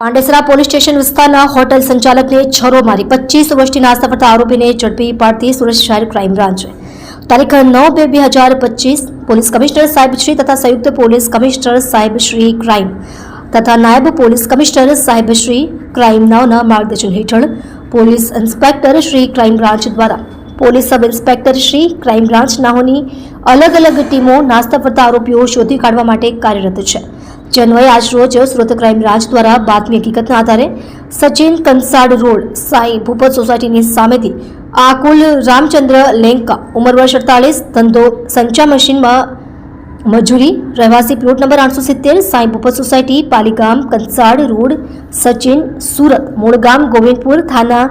Pandesara police station વિસ્તારના hotel સંચાલકને છરો મારી પચીસ વર્ષની નાસ્તાફરતા આરોપીને ઝડપી પાડતી સુરત શહેર ક્રાઇમ બ્રાન્ચે. તારીખ નવ બે બે હજાર પચીસ પોલીસ કમિશનર સાહેબ શ્રી તથા સંયુક્ત પોલીસ કમિશનર સાહેબ શ્રી ક્રાઇમ તથા નાયબ પોલીસ કમિશનર સાહેબ શ્રી ક્રાઇમ નાવના માર્ગદર્શન હેઠળ police inspector Shri crime branch દ્વારા police sub inspector Shri crime branch નાહોની અલગ અલગ ટીમો નાસ્તા ફરતા આરોપીઓ શોધી કાઢવા માટે કાર્યરત છે. જે અન્વયે આજ રોજ સુરત ક્રાઇમ બ્રાન્ચ દ્વારા બાતમી હકીકતના આધારે સચિન કંસાડ રોડ, સાંઈ ભૂપત સોસાયટીની સામેથી આકુલ રામચંદ્ર લેંકા, ઉંમર વર્ષ અડતાલીસ, ધંધો સંચા મશીનમાં મજૂરી, રહેવાસી પ્લોટ નંબર આઠસો સિત્તેર, સાંઈ ભૂપત સોસાયટી, પાલીગામ, કંસાડ રોડ, સચિન, સુરત, મૂળગામ, ગોવિંદપુર, થાના,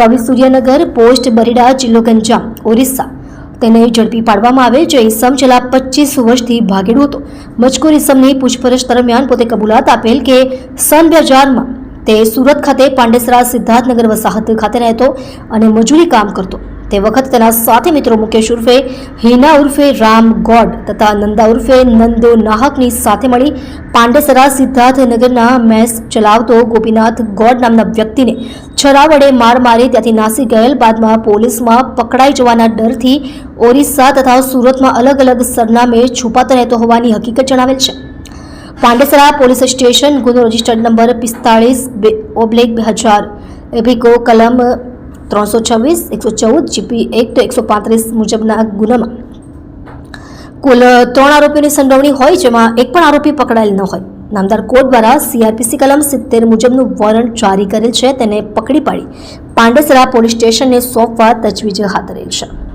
કવિ સૂર્યનગર, પોસ્ટ બરીડા, જિલ્લો ગંજામ, ઓરિસ્સા. તેને ઝડપી પાડવામાં આવે જે ઇસમ છેલ્લા પચીસ વર્ષથી ભાગેડું હતો. મજકૂર ઈસમની પૂછપરછ દરમિયાન પોતે કબૂલાત આપેલ કે સન બે હજારમાં તે સુરત ખાતે પાંડેસરા સિદ્ધાર્થનગર વસાહત ખાતે રહેતો અને મજૂરી કામ કરતો. તે વખત તેના સાથે મિત્રો મુકેશ ઉર્ફે, હિના ઉર્ફે રામ ગોડ તથા નંદા ઉર્ફે નંદો નાહકની સાથે મળી પાંડેસરા સિદ્ધાર્થનગરના મેસ ચલાવતો ગોપીનાથ ગોડ નામના વ્યક્તિને છરા વડે માર મારી ત્યાંથી નાસી ગયેલ બાદમાં પોલીસમાં પકડાઈ જવાના ડરથી ઓરિસ્સા તથા સુરતમાં અલગ અલગ સરનામે છુપાતો રહેતો હોવાની હકીકત જણાવેલ છે. પાંડેસરા પોલીસ સ્ટેશન ગુનો રજિસ્ટર્ડ નંબર પિસ્તાળીસ બે ઓબ્લેક બે હજાર, એપિકો કલમ ત્રણસો છવ્વીસ, એકસો ચૌદ, જીપી એક્ટ એકસો પાંત્રીસ મુજબના ગુનામાં. કુલ ત્રણ આરોપીની સંડોવણી હોય જેમાં એક પણ આરોપી પકડાયેલ ન હોય. નામદાર કોર્ટ દ્વારા સીઆરપીસી કલમ સિત્તેર મુજબનું વોરંટ જારી કરેલ છે. તેને પકડી પાડી પાંડેસરા પોલીસ સ્ટેશનને સોંપવા તજવીજ હાથ ધરેલ છે.